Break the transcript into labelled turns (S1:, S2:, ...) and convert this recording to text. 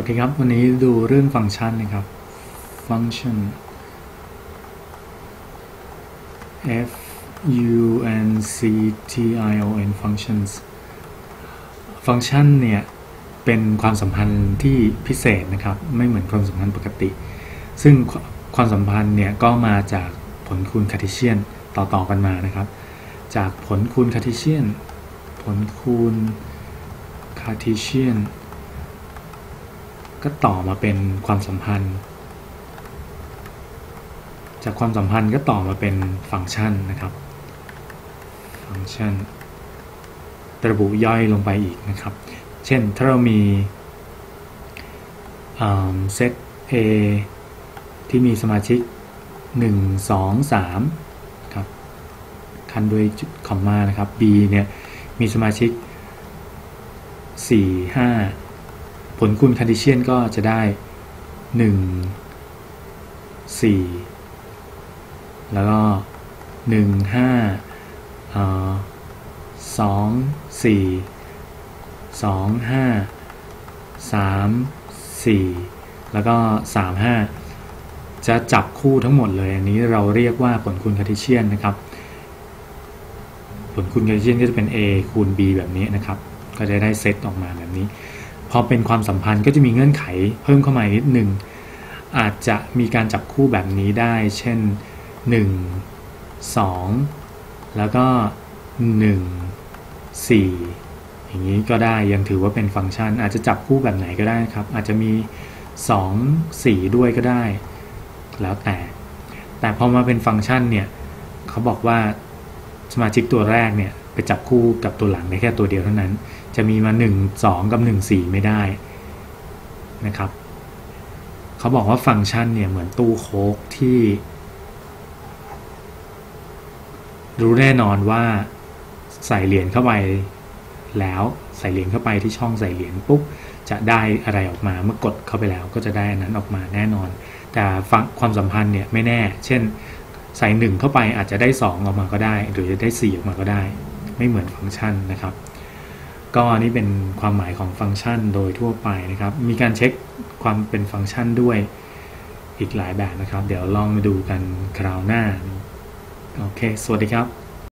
S1: วัสดีครับ วันนี้ดูเรื่องฟังก์ชันนะครับ function f u n c t i o n functions ฟังก์ชันเนี่ย เป็นความสัมพันธ์ที่พิเศษนะครับ ไม่เหมือนความสัมพันธ์ปกติ ซึ่งความสัมพันธ์เนี่ย ก็มาจากผลคูณคาร์เทเชียนต่อ ๆ กันมานะครับ จากผลคูณคาร์เทเชียน ผลคูณคาร์เทเชียน ก็ต่อมาเป็นความสัมพันธ์ จากความสัมพันธ์ก็ต่อมาเป็นฟังก์ชันนะครับ ฟังก์ชันระบุย่อยลงไปอีกนะครับ เช่นถ้าเรามีเซต A ที่มีสมาชิก 1 2 3ครับคันด้วยจุดคอมมานะครับ B เนี่ยมีสมาชิก 4 5 ผลคูณคาร์ดิเชียนก็จะได้ 1 4 แล้วก็ 1 5อ่า2 4 2 5 3 4 แล้วก็ 3 5 จะจับคู่ทั้งหมดเลย อันนี้เราเรียกว่าผลคูณคาร์ดิเชียนนะครับ ผลคูณคาร์ดิเชียนก็จะเป็น a คูณ b แบบนี้นะครับ ก็จะได้เซตออกมาแบบนี้ พอเป็นความสัมพันธ์ก็จะมีเงื่อนไขเพิ่มเข้ามานิดหนึ่งอาจจะมีการจับคู่แบบนี้ได้ เช่น 1 2 แล้วก็ 1 4 อย่างนี้ก็ได้ยังถือว่าเป็นฟังก์ชัน อาจจะจับคู่แบบไหนก็ได้ครับ อาจจะมี 2 4 ด้วยก็ได้ แล้วแต่ แต่พอมาเป็นฟังก์ชันเนี่ย เขาบอกว่าสมาชิกตัวแรกเนี่ย ไปจับคู่กับตัวหลังได้แค่ตัวเดียวเท่านั้น จะมีมา 1 2 กับ 1 4 ไม่ได้นะครับเขาบอกว่าฟังก์ชันเนี่ยเหมือนตู้โค้กที่ รู้แน่นอนว่าใส่เหรียญเข้าไปแล้วใส่เหรียญเข้าไปที่ช่องใส่เหรียญปุ๊บจะได้อะไรออกมาเมื่อกดเข้าไปแล้วก็จะได้อันนั้นออกมาแน่นอน แต่ฟังความสัมพันธ์เนี่ยไม่แน่ เช่น ใส่1เข้าไปอาจจะได้ 2 ออกมาก็ได้ หรือจะได้ 4 ออกมาก็ได้ ไม่เหมือนฟังก์ชันนะครับ ก็นี่เป็นความหมายของฟังก์ชันโดยทั่วไปนะครับ มีการเช็คความเป็นฟังก์ชันด้วยอีกหลายแบบนะครับ เดี๋ยวลองมาดูกันคราวหน้า โอเค สวัสดีครับ